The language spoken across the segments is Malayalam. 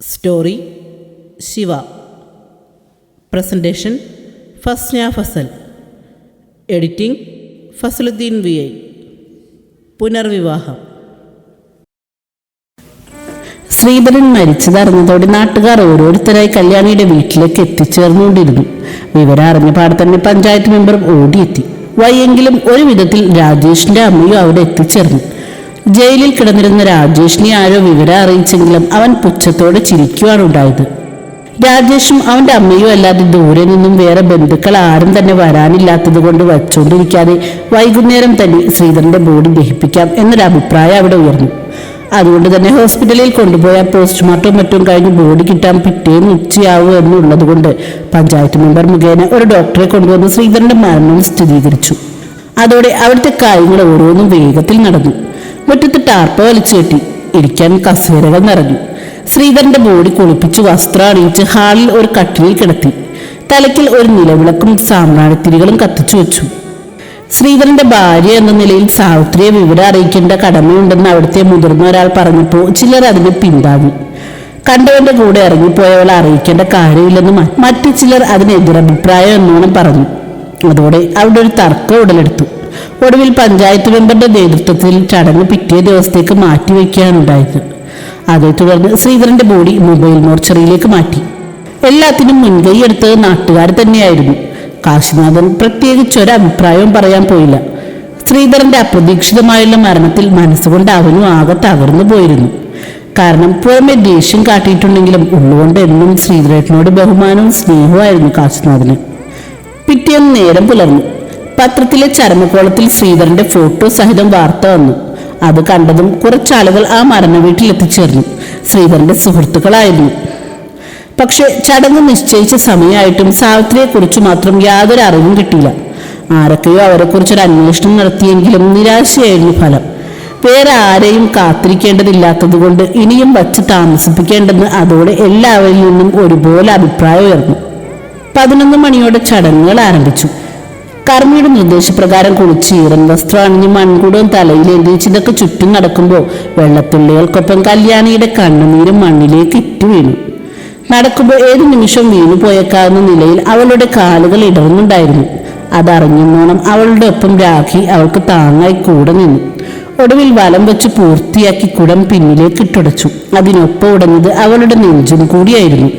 Story Shiva presentation Fasna Fasal editing Fasaluddeen V I പുനർവിവാഹം Sreedharan മരിച്ചതറിഞ്ഞതോടെ നാട്ടുകാർ ഓരോരുത്തരായി കല്യാണിയുടെ വീട്ടിലേക്ക് എത്തിച്ചേർന്നുകൊണ്ടിരുന്നു. വിവരം അറിഞ്ഞ പാടെ തന്നെ പഞ്ചായത്ത് മെമ്പർ ഓടിയെത്തി. വയ്യെങ്കിലും ഒരു വിധത്തിൽ രാജേഷിന്റെ അമ്മയും അവിടെ എത്തിച്ചേർന്നു. ജയിലിൽ കിടന്നിരുന്ന രാജേഷിനെ ആരോ വിവരം അറിയിച്ചെങ്കിലും അവൻ പുച്ഛത്തോടെ ചിരിക്കുവാണ് ഉണ്ടായത്. രാജേഷും അവന്റെ അമ്മയും അല്ലാതെ ദൂരെ നിന്നും വേറെ ബന്ധുക്കൾ ആരും തന്നെ വരാനില്ലാത്തത് കൊണ്ട് വച്ചുകൊണ്ടിരിക്കാതെ വൈകുന്നേരം തന്നെ ശ്രീധരന്റെ ബോഡി ദഹിപ്പിക്കാം എന്നൊരു അഭിപ്രായം അവിടെ ഉയർന്നു. അതുകൊണ്ട് തന്നെ ഹോസ്പിറ്റലിൽ കൊണ്ടുപോയ പോസ്റ്റ്മോർട്ടം മറ്റും കഴിഞ്ഞ് ബോഡി കിട്ടാൻ പിറ്റേന്ന് ഉച്ചയാവും എന്നുള്ളത് കൊണ്ട് പഞ്ചായത്ത് മെമ്പർ മുഖേന ഒരു ഡോക്ടറെ കൊണ്ടുവന്ന് ശ്രീധരന്റെ മരണം സ്ഥിരീകരിച്ചു. അതോടെ അവിടുത്തെ കാര്യങ്ങൾ ഓരോന്നും വേഗത്തിൽ നടന്നു. മുറ്റത്ത് ടാർപ്പ വലിച്ചു കെട്ടി ഇരിക്കാൻ കസേരകൾ നിറഞ്ഞു. ശ്രീധരന്റെ ബോഡി കുളിപ്പിച്ച് വസ്ത്രം അണിയിച്ച് ഹാളിൽ ഒരു കട്ടിലിൽ കിടത്തി. തലയ്ക്കിൽ ഒരു നിലവിളക്കും സാമ്രാണിത്തിരികളും കത്തിച്ചു വെച്ചു. ശ്രീധരന്റെ ഭാര്യ എന്ന നിലയിൽ സാവിത്രിയെ വിവരം അറിയിക്കേണ്ട കടമയുണ്ടെന്ന് അവിടുത്തെ മുതിർന്ന ഒരാൾ പറഞ്ഞപ്പോൾ ചിലർ അതിനെ പിന്താങ്ങി കണ്ടവന്റെ കൂടെ ഇറങ്ങിപ്പോയവളെ അറിയിക്കേണ്ട കാര്യമില്ലെന്ന് മറ്റു ചിലർ അതിനെതിരഭിപ്രായം എന്നോണം പറഞ്ഞു. അതോടെ അവിടെ ഒരു തർക്കം ഉടലെടുത്തു. ഒടുവിൽ പഞ്ചായത്ത് മെമ്പറുടെ നേതൃത്വത്തിൽ ചടങ്ങ് പിറ്റേ ദിവസത്തേക്ക് മാറ്റിവെക്കുകയാണ് ഉണ്ടായത് അതേ തുടർന്ന് ശ്രീധരന്റെ ബോഡി മൊബൈൽ മോർച്ചറിയിലേക്ക് മാറ്റി. എല്ലാത്തിനും മുൻകൈ എടുത്തത് നാട്ടുകാർ തന്നെയായിരുന്നു. കാശിനാഥൻ പ്രത്യേകിച്ച് ഒരു അഭിപ്രായവും പറയാൻ പോയില്ല. ശ്രീധരന്റെ അപ്രതീക്ഷിതമായുള്ള മരണത്തിൽ മനസ്സുകൊണ്ട് അവനും ആകെ തകർന്നു പോയിരുന്നു. കാരണം പുറമെ ദേഷ്യം കാട്ടിയിട്ടുണ്ടെങ്കിലും ഉള്ളുകൊണ്ട് എന്നും ശ്രീധരേട്ടനോട് ബഹുമാനവും സ്നേഹവുമായിരുന്നു കാശിനാഥന്. പിറ്റേന്ന് നേരം പുലർന്നു. പത്രത്തിലെ ചരമക്കോളത്തിൽ ശ്രീധരന്റെ ഫോട്ടോ സഹിതം വാർത്ത വന്നു. അത് കണ്ടതും കുറച്ചാളുകൾ ആ മരണ വീട്ടിൽ എത്തിച്ചേർന്നു ശ്രീധരന്റെ സുഹൃത്തുക്കളായിരുന്നു. പക്ഷെ ചടങ്ങ് നിശ്ചയിച്ച സമയമായിട്ടും സാവിത്രിയെക്കുറിച്ച് മാത്രം യാതൊരു അറിവും കിട്ടിയില്ല. ആരൊക്കെയോ അവരെക്കുറിച്ചൊരു അന്വേഷണം നടത്തിയെങ്കിലും നിരാശയായിരുന്നു ഫലം. വേറെ ആരെയും കാത്തിരിക്കേണ്ടതില്ലാത്തതുകൊണ്ട് ഇനിയും വച്ച് താമസിപ്പിക്കേണ്ടെന്ന് അതോടെ എല്ലാവരിൽ നിന്നും ഒരുപോലെ അഭിപ്രായം ഉയർന്നു. പതിനൊന്ന് മണിയോടെ ചടങ്ങുകൾ ആരംഭിച്ചു. കർമ്മിയുടെ നിർദ്ദേശപ്രകാരം കുളിച്ച് ഈറൻ വസ്ത്രം അണിഞ്ഞ് മൺകുടവും തലയിലേന്തി ചിതൊക്കെ ചുറ്റും നടക്കുമ്പോൾ വെള്ളത്തുള്ളികൾക്കൊപ്പം കല്യാണിയുടെ കണ്ണുനീരും മണ്ണിലേക്ക് ഇറ്റു വീണു നടക്കുമ്പോൾ ഏത് നിമിഷം വീണു പോയേക്കാവുന്ന നിലയിൽ അവളുടെ കാലുകൾ ഇടറുന്നുണ്ടായിരുന്നു അതറിഞ്ഞോണം അവളുടെ ഒപ്പം രാഖി അവൾക്ക് താങ്ങായി കൂടെ നിന്നു. ഒടുവിൽ വലം വെച്ച് പൂർത്തിയാക്കി കുടം പിന്നിലേക്ക് ഇട്ടുടച്ചു. അതിനൊപ്പം ഉടഞ്ഞത് അവളുടെ നെഞ്ചും കൂടിയായിരുന്നു.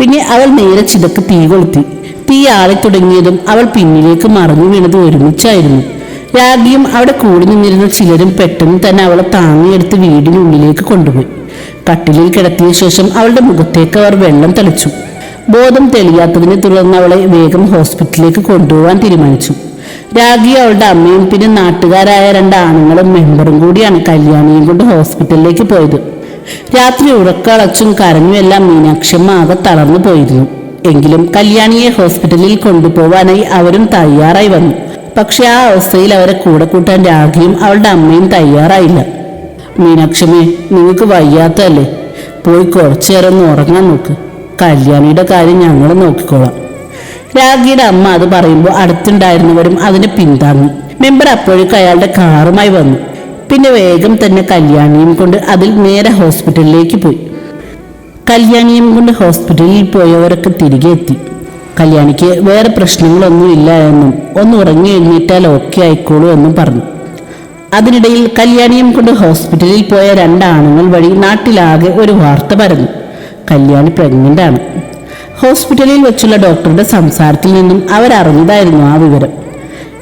പിന്നെ അവൾ നേരെ ചിതക്ക് തീ കൊളുത്തി. തീ ആളെ തുടങ്ങിയതും അവൾ പിന്നിലേക്ക് മറഞ്ഞു വീണത് ഒരുമിച്ചായിരുന്നു. രാഗിയും അവിടെ കൂടി നിന്നിരുന്ന ചിലരും പെട്ടെന്ന് തന്നെ അവളെ താങ്ങിയെടുത്ത് വീടിനുള്ളിലേക്ക് കൊണ്ടുപോയി. കട്ടിലിൽ കിടത്തിയ ശേഷം അവളുടെ മുഖത്തേക്ക് അവർ വെള്ളം തളിച്ചു. ബോധം തെളിയാത്തതിനെ തുടർന്ന് അവളെ വേഗം ഹോസ്പിറ്റലിലേക്ക് കൊണ്ടുപോകാൻ തീരുമാനിച്ചു. രാഗി അവളുടെ അമ്മയും പിന്നെ നാട്ടുകാരായ രണ്ട് ആണുങ്ങളും മെമ്പറും കൂടിയാണ് കല്യാണിയും കൊണ്ട് ഹോസ്പിറ്റലിലേക്ക് പോയത്. രാത്രി ഉറക്കളച്ചും കരഞ്ഞുമെല്ലാം മീനാക്ഷമ്മ ആകെ തളർന്നു പോയിരുന്നു. എങ്കിലും കല്യാണിയെ ഹോസ്പിറ്റലിൽ കൊണ്ടുപോവാനായി അവരും തയ്യാറായി വന്നു. പക്ഷെ ആ അവസ്ഥയിൽ അവരെ കൂടെ കൂട്ടാൻ രാഖിയും അവളുടെ അമ്മയും തയ്യാറായില്ല. മീനാക്ഷമേ നിങ്ങൾക്ക് വയ്യാത്തല്ലേ പോയി കുറച്ചു നേരം ഒന്ന് ഉറങ്ങാൻ നോക്ക്. കല്യാണിയുടെ കാര്യം ഞങ്ങൾ നോക്കിക്കോളാം. രാഖിയുടെ അമ്മ അത് പറയുമ്പോൾ അടുത്തുണ്ടായിരുന്നവരും അതിനെ പിന്താങ്ങി. മെമ്പർ അപ്പോഴേക്കും അയാളുടെ കാറുമായി വന്നു. പിന്നെ വേഗം തന്നെ കല്യാണിയും കൊണ്ട് അതിൽ നേരെ ഹോസ്പിറ്റലിലേക്ക് പോയി. കല്യാണിയും കൊണ്ട് ഹോസ്പിറ്റലിൽ പോയവരൊക്കെ തിരികെ എത്തി. കല്യാണിക്ക് വേറെ പ്രശ്നങ്ങളൊന്നും ഇല്ല എന്നും ഒന്ന് ഉറങ്ങി എഴുന്നേറ്റാൽ ഓക്കെ ആയിക്കോളൂ എന്നും പറഞ്ഞു. അതിനിടയിൽ കല്യാണിയും കൊണ്ട് ഹോസ്പിറ്റലിൽ പോയ രണ്ടാണുങ്ങൾ വഴി നാട്ടിലാകെ ഒരു വാർത്ത പരന്നു. കല്യാണി പ്രഗ്നന്റ് ആണ്. ഹോസ്പിറ്റലിൽ വെച്ചുള്ള ഡോക്ടറുടെ സംസാരത്തിൽ നിന്നും അവരറിഞ്ഞതായിരുന്നു ആ വിവരം.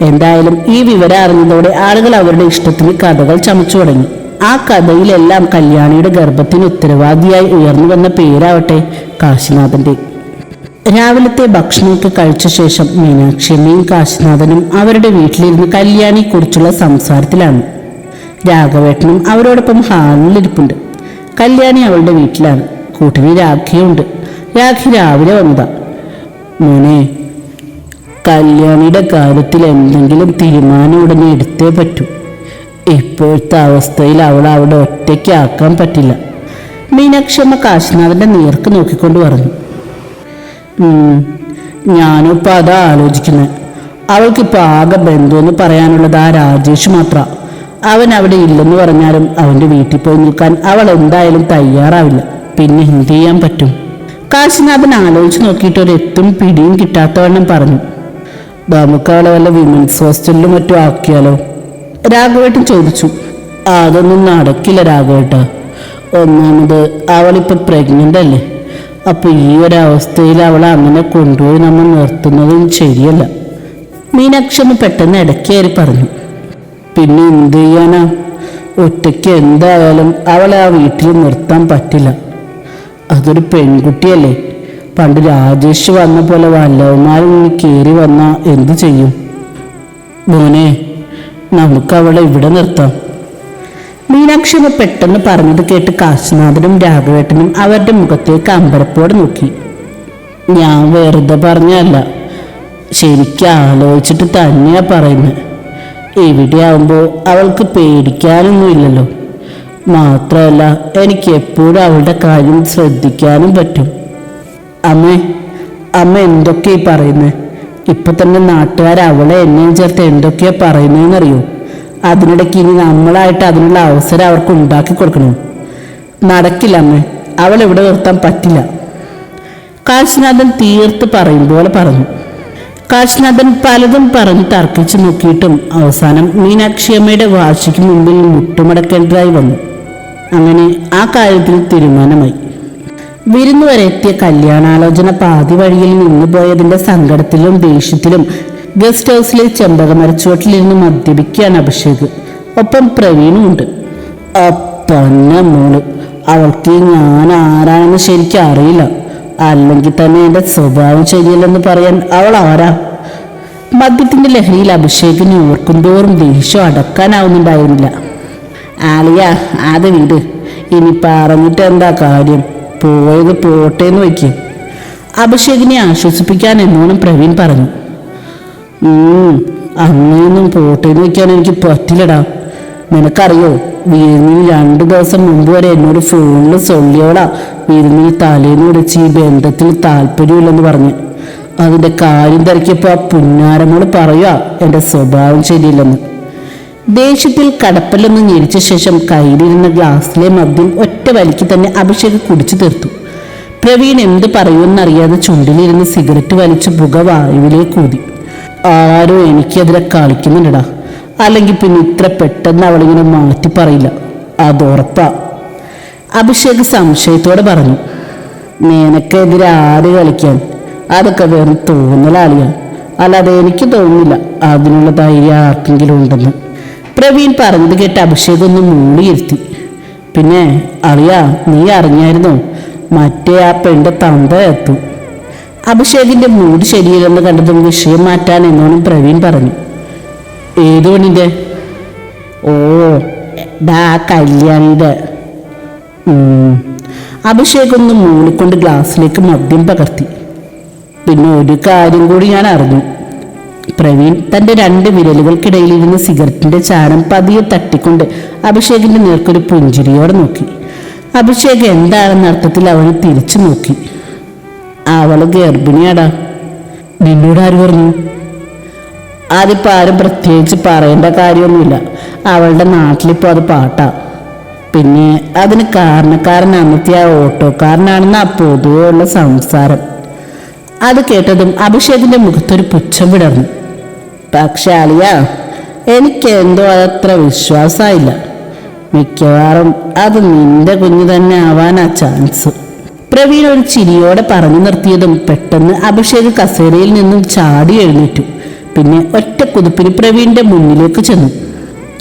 എന്തായാലും ഈ വിവരം അറിഞ്ഞതോടെ ആളുകൾ അവരുടെ ഇഷ്ടത്തിന് കഥകൾ ചമച്ചു തുടങ്ങി. ആ കഥയിലെല്ലാം കല്യാണിയുടെ ഗർഭത്തിന് ഉത്തരവാദിയായി ഉയർന്നു വന്ന പേരാവട്ടെ കാശിനാഥന്റെ രാവിലത്തെ ഭക്ഷണമൊക്കെ കഴിച്ച ശേഷം മീനാക്ഷിയമ്മയും കാശിനാഥനും അവരുടെ വീട്ടിലിരുന്ന് കല്യാണിയെക്കുറിച്ചുള്ള സംസാരത്തിലാണ്. രാഘവേട്ടനും അവരോടൊപ്പം ഹാളിലിരിപ്പുണ്ട്. കല്യാണി അവളുടെ വീട്ടിലാണ്. കൂട്ടിന് രാഖിയുണ്ട്. രാഖി രാവിലെ വന്നതാ. മോനെ കല്യാണിയുടെ കാര്യത്തിൽ എന്തെങ്കിലും തീരുമാനം ഉടനെ എടുത്തേ പറ്റൂ. ഇപ്പോഴത്തെ അവസ്ഥയിൽ അവളെ അവിടെ ഒറ്റയ്ക്കാക്കാൻ പറ്റില്ല. മീനാക്ഷമ്മ കാശിനാഥന്റെ നേർക്ക് നോക്കിക്കൊണ്ട് പറഞ്ഞു. ഞാനും ഇപ്പം അതാ ആലോചിക്കുന്നത് അവൾക്കിപ്പോൾ ആകെ ബന്ധുവെന്ന് പറയാനുള്ളത് ആ രാജേഷ് മാത്ര. അവൻ അവിടെ ഇല്ലെന്ന് പറഞ്ഞാലും അവന്റെ വീട്ടിൽ പോയി നിൽക്കാൻ അവൾ എന്തായാലും തയ്യാറാവില്ല. പിന്നെ എന്ത് ചെയ്യാൻ പറ്റും? കാശിനാഥൻ ആലോചിച്ച് നോക്കിയിട്ട് ഒരു എത്തും പിടിയും കിട്ടാത്തവണ്ണം പറഞ്ഞു. നമുക്ക് അവളെ വല്ല വിമൻസ് ഹോസ്റ്റലിലും മറ്റും ആക്കിയാലോ? രാഘവേട്ടൻ ചോദിച്ചു. അതൊന്നും നടക്കില്ല രാഘവേട്ട. ഒന്നാമത് അവളിപ്പോ പ്രഗ്നന്റ് അല്ലേ? അപ്പൊ ഈ ഒരവസ്ഥയിൽ അവളെ അങ്ങനെ കൊണ്ടുപോയി നമ്മൾ നിർത്തുന്നതും ശരിയല്ല. മീനാക്ഷി പെട്ടെന്ന് ഇടയ്ക്കേറി പറഞ്ഞു. പിന്നെ എന്ത് ചെയ്യാനാ? ഒറ്റയ്ക്ക് എന്തായാലും അവളെ ആ വീട്ടിൽ നിർത്താൻ പറ്റില്ല. അതൊരു പെൺകുട്ടിയല്ലേ. പണ്ട് രാജേഷ് വന്ന പോലെ വല്ലവന്മാരും കയറി വന്നാൽ എന്തു ചെയ്യും? മോനെ നമുക്ക് അവളെ ഇവിടെ നിർത്താം. മീനാക്ഷി അമ്മ പെട്ടെന്ന് പറഞ്ഞത് കേട്ട് കാശിനാഥനും രാഘവേട്ടനും അവരുടെ മുഖത്തേക്ക് അമ്പരപ്പോടെ നോക്കി. ഞാൻ വെറുതെ പറഞ്ഞല്ല ശരിക്കും ആലോചിച്ചിട്ട് തന്നെയാ പറയുന്നത് എവിടെയാവുമ്പോൾ അവൾക്ക് പേടിക്കാനൊന്നുമില്ലല്ലോ. മാത്രമല്ല എനിക്ക് എപ്പോഴും അവളുടെ കാര്യം ശ്രദ്ധിക്കാനും പറ്റും. അമ്മേ അമ്മ എന്തൊക്കെയാ പറയുന്നത് ഇപ്പൊ തന്നെ നാട്ടുകാർ അവളെ എന്നെയും ചേർത്ത് എന്തൊക്കെയാ പറയുന്നതെന്നറിയോ അതിനിടയ്ക്ക് ഇനി നമ്മളായിട്ട് അതിനുള്ള അവസരം അവർക്ക് ഉണ്ടാക്കി കൊടുക്കണം. നടക്കില്ല അമ്മേ. അവൾ ഇവിടെ നിർത്താൻ പറ്റില്ല. കാശിനാഥൻ തീർത്ത് പറയും പോലെ പറഞ്ഞു. കാശിനാഥൻ പലതും പറഞ്ഞ് തർക്കിച്ചു നോക്കിയിട്ടും അവസാനം മീനാക്ഷിയമ്മയുടെ വാശിക്ക് മുമ്പിൽ മുട്ടുമടക്കേണ്ടതായി വന്നു. അങ്ങനെ ആ കാര്യത്തിൽ തീരുമാനമായി. വിരുന്നു വരെ എത്തിയ കല്യാണാലോചന പാതി വഴിയിൽ നിന്നു പോയതിന്റെ സങ്കടത്തിലും ദേഷ്യത്തിലും ഗസ്റ്റ് ഹൗസിലെ ചെമ്പകമരച്ചുവട്ടിലിരുന്ന് മദ്യപിക്കുകയാണ് അഭിഷേക്. ഒപ്പം പ്രവീണും ഉണ്ട്. അപ്പന്ന മോൾ അവൾക്ക് ഞാൻ ആരാണെന്ന് ശരിക്കും അറിയില്ല. അല്ലെങ്കിൽ തന്നെ എന്റെ സ്വഭാവം ശരിയല്ലെന്ന് പറയാൻ അവൾ ആരാ? മദ്യത്തിന്റെ ലഹരിയിൽ അഭിഷേകിന് ഓർക്കുന്തോറും ദേഷ്യം അടക്കാനാവുന്നുണ്ടായിരുന്നില്ല. ആലിയ അത് വീട്. ഇനി പറഞ്ഞിട്ട് എന്താ കാര്യം? പോയത് പോട്ടെ എന്ന് വയ്ക്കും. അഭിഷേകിനെ ആശ്വസിപ്പിക്കാൻ എന്നോണം പ്രവീൺ പറഞ്ഞു. അങ്ങനെയൊന്നും പോട്ടേന്ന് വെക്കാൻ എനിക്ക് പറ്റില്ലടാ. നിനക്കറിയോ വിരുന്നിന് രണ്ടു ദിവസം മുമ്പ് വരെ എന്നോട് ഫോണിൽ സൊല്ലിയോളാ വിരുന്നിന് തലേന്ന് വിളിച്ച് ഈ ബന്ധത്തിൽ താല്പര്യമില്ലെന്ന് പറഞ്ഞ്. അതിന്റെ കാര്യം തിരക്കിയപ്പോ ആ പുന്നാരമോട് പറയുക എന്റെ സ്വഭാവം ശരിയില്ലെന്ന്. ദേഷ്യത്തിൽ കടപ്പലൊന്ന് ഞെരിച്ച ശേഷം കയ്യിലിരുന്ന ഗ്ലാസ്സിലെ മദ്യം ഒറ്റ വലിക്ക് തന്നെ അഭിഷേക് കുടിച്ചു തീർത്തു. പ്രവീൺ എന്ത് പറയുമെന്നറിയാതെ ചുണ്ടിലിരുന്ന് സിഗരറ്റ് വലിച്ച് പുക വായുവിലേക്ക് ഊതി. ആരോ എനിക്കെതിരെ കളിക്കുന്നുണ്ടടാ. അല്ലെങ്കിൽ പിന്നെ ഇത്ര പെട്ടെന്ന് അവളിങ്ങനെ മാറ്റി പറയില്ല. അതുറപ്പാ അഭിഷേക് സംശയത്തോടെ പറഞ്ഞു നിനക്കെതിരെ ആര് കളിക്കാൻ? അതൊക്കെ വെറും തോന്നലാളിയാ. അല്ലാതെ എനിക്ക് തോന്നുന്നില്ല അതിനുള്ള ധൈര്യം ആർക്കെങ്കിലും ഉണ്ടെന്ന്. പ്രവീൺ പറഞ്ഞത് കേട്ട് അഭിഷേക് ഒന്ന് മൂളിയിരുത്തി. പിന്നെ അറിയാ നീ അറിഞ്ഞായിരുന്നോ? മറ്റേ ആ പെണ്ണിന്റെ തന്ത എത്തും. അഭിഷേകിന്റെ മൂഡ് ശരിയില്ലെന്ന് കണ്ടതും വിഷയം മാറ്റാൻ എന്നോണം പ്രവീൺ പറഞ്ഞു. ഏതു ഓ ഡാ കല്യാണിയുടെ. അഭിഷേക് ഒന്ന് മൂളിക്കൊണ്ട് ഗ്ലാസ്സിലേക്ക് മദ്യം പകർത്തി. പിന്നെ ഒരു കാര്യം കൂടി ഞാൻ അറിഞ്ഞു. പ്രവീൺ തന്റെ രണ്ട് വിരലുകൾക്കിടയിൽ ഇരുന്ന് സിഗരറ്റിന്റെ ചാരം പതിയെ തട്ടിക്കൊണ്ട് അഭിഷേകിന്റെ നേർക്കൊരു പുഞ്ചിരിയോടെ നോക്കി. അഭിഷേക് എന്താണെന്ന അർത്ഥത്തിൽ അവനെ തിരിച്ചു നോക്കി. അവൾ ഗർഭിണിയാടാ. നിന്നോട് ആര് പറഞ്ഞു? അതിപ്പോ ആരും പ്രത്യേകിച്ച് പറയേണ്ട കാര്യമൊന്നുമില്ല. അവളുടെ നാട്ടിലിപ്പോ അത് പാട്ടാ. പിന്നെ അതിന് കാരണക്കാരൻ അന്നത്തെ ആ ഓട്ടോക്കാരനാണെന്ന് പൊതുവെ ഉള്ള സംസാരം. അത് കേട്ടതും അഭിഷേകിന്റെ മുഖത്തൊരു പുച്ഛം വിടർന്നു. പക്ഷെ അളിയ എനിക്ക് എന്തോ അതത്ര വിശ്വാസമായില്ല മിക്കവാറും അത് നിന്റെ കുഞ്ഞു തന്നെ ആവാനാ ചാൻസ്. പ്രവീൺ ഒരു ചിരിയോടെ പറഞ്ഞു നിർത്തിയതും പെട്ടെന്ന് അഭിഷേക് കസേരയിൽ നിന്നും ചാടി എഴുന്നേറ്റു. പിന്നെ ഒറ്റ കുതിപ്പിന് പ്രവീണിന്റെ മുന്നിലേക്ക് ചെന്നു.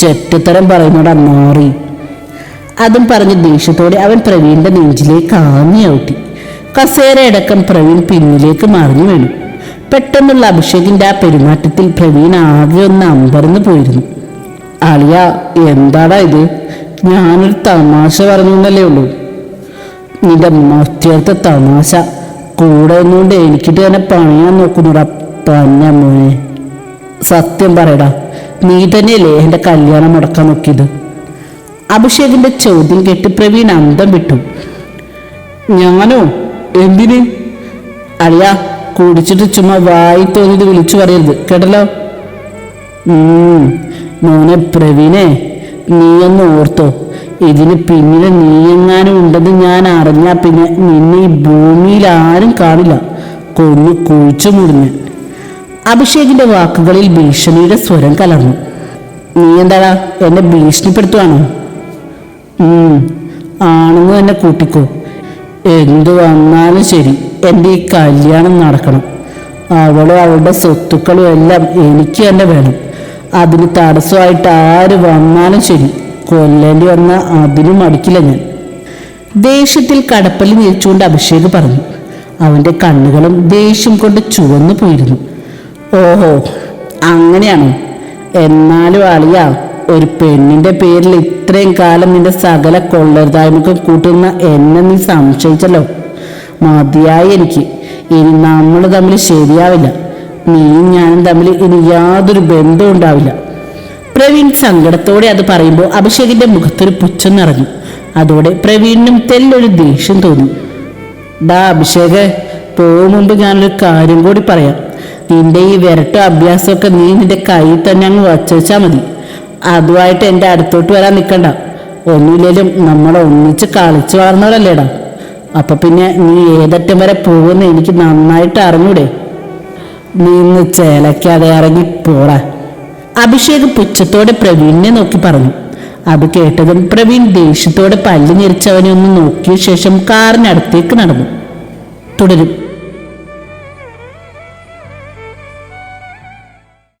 ചെറ്റത്തരം പറയുന്നോട് മാറി അതും പറഞ്ഞ് ദേഷ്യത്തോടെ അവൻ പ്രവീണിന്റെ നെഞ്ചിലേക്ക് ആഞ്ഞി ഔട്ടി കസേരയടക്കം പ്രവീൺ പിന്നിലേക്ക് മറിഞ്ഞു വീണു. പെട്ടെന്നുള്ള അഭിഷേകിന്റെ ആ പെരുമാറ്റത്തിൽ പ്രവീൺ ആകെ ഒന്ന് അമ്പരന്ന് പോയിരുന്നു. അളിയ എന്താടാ ഇത്? ഞാനൊരു തമാശ പറഞ്ഞു എന്നല്ലേ ഉള്ളൂ. നിന്റെ മറ്റേത്തെ തമാശ. കൂടെ ഒന്നുകൊണ്ട് എനിക്കിട്ട് തന്നെ പണിയാൻ നോക്കുന്നുടാ. പന്ന മോനെ. സത്യം പറയടാ. നീ തന്നെയല്ലേ എന്റെ കല്യാണം മുടക്കാൻ നോക്കിയത്? അഭിഷേകിന്റെ ചോദ്യം കേട്ട് പ്രവീൺ അന്തം വിട്ടു. ഞാനോ? എന്തിന്? അറിയാ കുടിച്ചിട്ട് ചുമ്മാ വായി തോന്നിയത് വിളിച്ചു പറയരുത്. കേട്ടല്ലോ? മോനെ പ്രവീണേ ഒന്ന് ഓർത്തോ. ഇതിന് പിന്നിലെ നീയെങ്ങാനും ഉണ്ടെന്ന് ഞാൻ അറിഞ്ഞാൽ പിന്നെ നിന്നെ ഈ ഭൂമിയിൽ ആരും കാണില്ല. കൊന്നു കുഴിച്ചു മുറിഞ്ഞു. അഭിഷേകിന്റെ വാക്കുകളിൽ ഭീഷണിയുടെ സ്വരം കലർന്നു. നീ എന്താടാ എന്നെ ഭീഷണിപ്പെടുത്തുവാണോ? ആണെന്ന് തന്നെ കൂട്ടിക്കോ. എന്തു വന്നാലും ശരി എന്റെ ഈ കല്യാണം നടക്കണം. അവളും അവളുടെ സ്വത്തുക്കളും എല്ലാം എനിക്ക് തന്നെ വേണം. അതിന് തടസ്സമായിട്ട് ആര് വന്നാലും ശരി കൊല്ലേണ്ടി വന്ന അതിനും അടിക്കില്ല ഞാൻ. ദേഷ്യത്തിൽ കടപ്പലി നിരിച്ചുകൊണ്ട് അഭിഷേക് പറഞ്ഞു. അവന്റെ കണ്ണുകളും ദേഷ്യം കൊണ്ട് ചുവന്നു പോയിരുന്നു. ഓഹോ അങ്ങനെയാണോ? എന്നാലും അളിയ ഒരു പെണ്ണിന്റെ പേരിൽ ഇത്രയും കാലം നിന്റെ സകല കൊള്ളരുതായ്മക്കും കൂട്ടുന്ന എന്നെ നീ സംശയിച്ചല്ലോ. മതിയായി എനിക്ക്. ഇനി നമ്മൾ തമ്മിൽ ശരിയാവില്ല. നീയും ഞാനും തമ്മിൽ ഇനി യാതൊരു ബന്ധവും ഉണ്ടാവില്ല. പ്രവീൺ സങ്കടത്തോടെ അത് പറയുമ്പോൾ അഭിഷേകിന്റെ മുഖത്തൊരു പുച്ഛം നിറഞ്ഞു. അതോടെ പ്രവീണിനും തെല്ലൊരു ദേഷ്യം തോന്നി. ഡാ അഭിഷേക് പോകും മുമ്പ് ഞാനൊരു കാര്യം കൂടി പറയാം. നിന്റെ ഈ വിരട്ട അഭ്യാസമൊക്കെ നീ നിന്റെ കയ്യിൽ തന്നെ അങ്ങ് വച്ചുവെച്ചാൽ മതി. അതുമായിട്ട് എന്റെ അടുത്തോട്ട് വരാൻ നിൽക്കണ്ട. ഒന്നുമില്ലേലും നമ്മളെ ഒന്നിച്ച് കളിച്ചു വളർന്നവരല്ലേടാ. അപ്പൊ പിന്നെ നീ ഏതറ്റം വരെ പോകുന്ന എനിക്ക് നന്നായിട്ട് അറിഞ്ഞൂടെ? നീ ഇന്ന് ചേലക്കാതെ ഇറങ്ങി പോടാ. അഭിഷേക് പുച്ഛത്തോടെ പ്രവീണിനെ നോക്കി പറഞ്ഞു. അത് കേട്ടതും പ്രവീൺ ദേഷ്യത്തോടെ പല്ല് ഞെരിച്ചവനെ ഒന്ന് നോക്കിയ ശേഷം കാറിനടുത്തേക്ക് നടന്നു. തുടരും.